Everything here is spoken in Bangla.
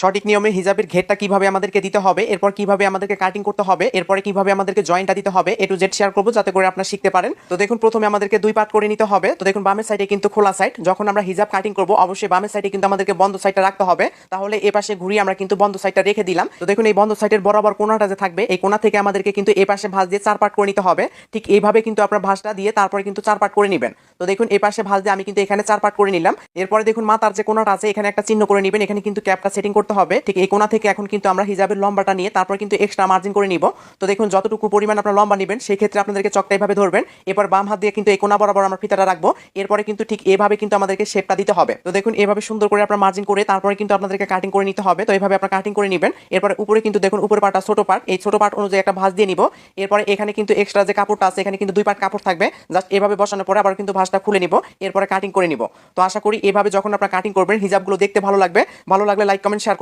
সঠিক নিয়মে হিজাবের ঘেরটা কীভাবে আমাদেরকে দিতে হবে, এরপর কীভাবে আমাদেরকে কাটিং করতে হবে, এরপরে কীভাবে আমাদেরকে জয়েন্টটা দিতে হবে এ টু জেড শেয়ার করব যাতে করে আপনারা শিখতে পারেন। তো দেখুন, প্রথমে আমাদেরকে দুই পার্ট করে নিতে হবে। তো দেখুন, বামের সাইডে কিন্তু খোলা সাইড যখন আমরা হিজাব কাটিং করব, অবশ্যই বামের সাইডে কিন্তু আমাদেরকে বন্ধ সাইডটা রাখতে হবে। তাহলে এ পাশে ঘুরিয়ে আমরা কিন্তু বন্ধ সাইডটা রেখে দিলাম। তো দেখুন, এই বন্ধ সাইডের বরাবর কোনাটা যে থাকবে, এই কোনা থেকে আমাদেরকে কিন্তু এ পাশে ভাঁজ দিয়ে চার পার্ট করে নিতে হবে। ঠিক এইভাবে কিন্তু আপনার ভাঁজটা দিয়ে তারপরে কিন্তু চার পার্ট করে নেবেন। তো দেখুন এই পাশে ভাঁজ দিয়ে আমি কিন্তু এখানে চার পার্ট করে নিলাম। এরপরে দেখুন, মাথার যে কোনাটা আছে, এখানে একটা চিহ্ন করে নেবেন। এখানে কিন্তু ক্যাপটা সেটিং করতে হবে, ঠিক এই কোনা থেকে এখন কিন্তু আমরা হিজাবের লম্বাটা নিয়ে তারপর কিন্তু এক্সট্রা মার্জিন করে নিব। তো দেখুন, যতটুকু পরিমাণ আপনার লম্বা নেবেন সেই ক্ষেত্রে আপনাদেরকে চকটা এইভাবে ধরবেন। এরপর বাম হাত দিয়ে কিন্তু এই কোনা বরাবর আমরা ফিতাটা রাখব। এরপরে কিন্তু ঠিক এভাবে কিন্তু আমাদেরকে শেপটা দিতে হবে। তো দেখুন, এভাবে সুন্দর করে আপনার মার্জিন করে তারপরে কিন্তু আপনাদেরকে কাটিং করে নিতে হবে। তো এইভাবে আপনার কাটিং করে নেবেন। এরপরে উপরে কিন্তু দেখুন উপরে পার্টটা ছোট পার্ট এই ছোট পার্ট অনুযায়ী একটা ভাঁজ দিয়ে নিব। এরপরে এখানে কিন্তু এক্সট্রা যে কাপড়টা আছে, এখানে কিন্তু দুই পার্ট কাপড় থাকবে। জাস্ট এভাবে বসানোর পরে আবার কিন্তু ভাঁজটা খুলে নিব। এরপরে কাটিং করে নিব। তো আশা করি এভাবে যখন আপনারা কাটিং করবেন, হিজাবগুলো দেখতে ভালো লাগবে। ভালো লাগলে লাইক কমেন্ট শেয়ার